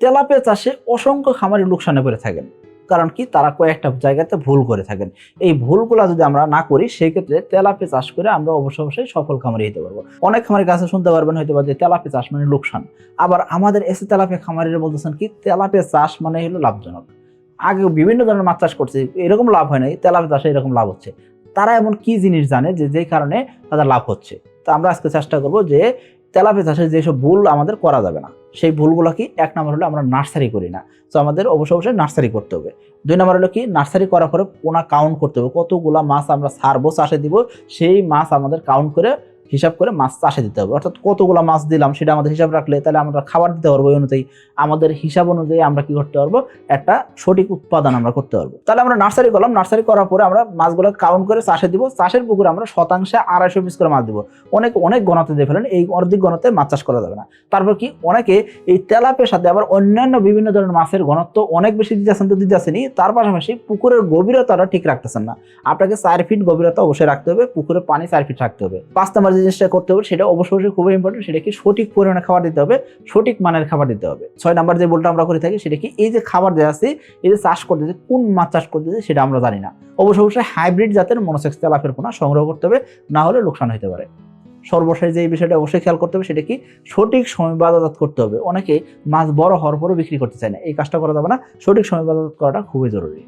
Tilapia চাষে অসংখ্য খামারি লোকসানে পড়ে থাকেন, কারণ কি তারা কয়েকটা জায়গাতে ভুল করে থাকেন। এই ভুলগুলো যদি আমরা না করি সেই ক্ষেত্রে তেলাপি চাষ করে আমরা অবশ্য অবশ্যই সফল খামারি হতে পারব। অনেক খামারের কাছে শুনতে পারবেন হয়তো যে তেলাপি চাষ মানে লোকসান। আবার আমাদের এসে তেলাপিয়া খামারিরা বলতেছেন কি, তেলাপিয়া চাষ মানে হলো লাভজনক। আগে বিভিন্ন ধরনের মাছ চাষ করছে, এরকম লাভ হয় নাই, তেলাপিয়া চাষে এরকম লাভ হচ্ছে। তারা এমন কি জিনিস জানে যে যেই কারণে তাদের লাভ হচ্ছে? তো আমরা আজকে চেষ্টা করব যে তেলাপিয়া চাষে যেসব ভুল আমাদের করা যাবে না, সেই ভুলগুলো কি? এক নম্বর হলো আমরা নার্সারি করি না। তো আমাদের অবশ্য অবশ্যই নার্সারি করতে হবে। দুই নম্বর হলো কি? নার্সারি করার পরে পোনা কাউন্ট করতে হবে। কতগুলা মাছ আমরা সারবো, চাষে দিব, সেই মাছ আমাদের কাউন্ট করে হিসাব করে মাছ চাষে দিতে হবে। অর্থাৎ কতগুলা মাছ দিলাম সেটা আমাদের হিসাব রাখলে তাহলে আমরা খাবার দিতে পারব ওই অনুযায়ী আমাদের হিসাব অনুযায়ী আমরা কি করতে পারব? একটা সঠিক উৎপাদন আমরা করতে পারব। তাহলে আমরা নার্সারি করলাম। নার্সারি করার পরে আমরা মাছগুলো কাউন্ট করে চাষে দিব। চাষের পুকুরে আমরা শতাংশে আড়াইশো পিস করে মাছ দিব। অনেক অনেক গণতে দিয়ে ফেলেন, এই অর্ধেক গণতে মাছ চাষ করা যাবে না। তারপর কি? অনেকে এই তেলাপের সাথে আবার অন্যান্য বিভিন্ন ধরনের মাছের ঘনত্ব অনেক বেশি দিতেছেন তো দিতেছেনই। তার পাশাপাশি পুকুরের গভীরতাটা ঠিক রাখতেছেন না। আপনাকে চার ফিট গভীরতা অবশ্যই রাখতে হবে। পুকুরে পানি চার ফিট রাখতে হবে। পাঁচ নাম্বার যে জিনিসটা করতে হবে, সেটা অবশ্যই খুবই ইম্পর্টেন্ট সেটা কি সঠিক পরিমাণে খাবার দিতে হবে, সঠিক মানের খাবার দিতে হবে। ছয় নাম্বার যে বলটা আমরা করে থাকি সেটা কি এই যে খাবার দেওয়া আছে, এই যে চাষ করতেছে কোন মাছ চাষ করতেছে সেটা আমরা জানি না। অবশ্যই অবশ্যই হাইব্রিড জাতের মনোসেক্স তেলাপের পোনা সংগ্রহ করতে হবে, না হলে লোকসান হতে পারে। সর্বশেষ যে বিষয়টা অবশ্যই খেয়াল করতে হবে, সেটা কি সঠিক সময় বাজারজাত করতে হবে। অনেকে মাছ বড় হওয়ার পরও বিক্রি করতে চায় না, এই কাজটা করা যাবে না। সঠিক সময় বাজারজাত করাটা খুবই জরুরি।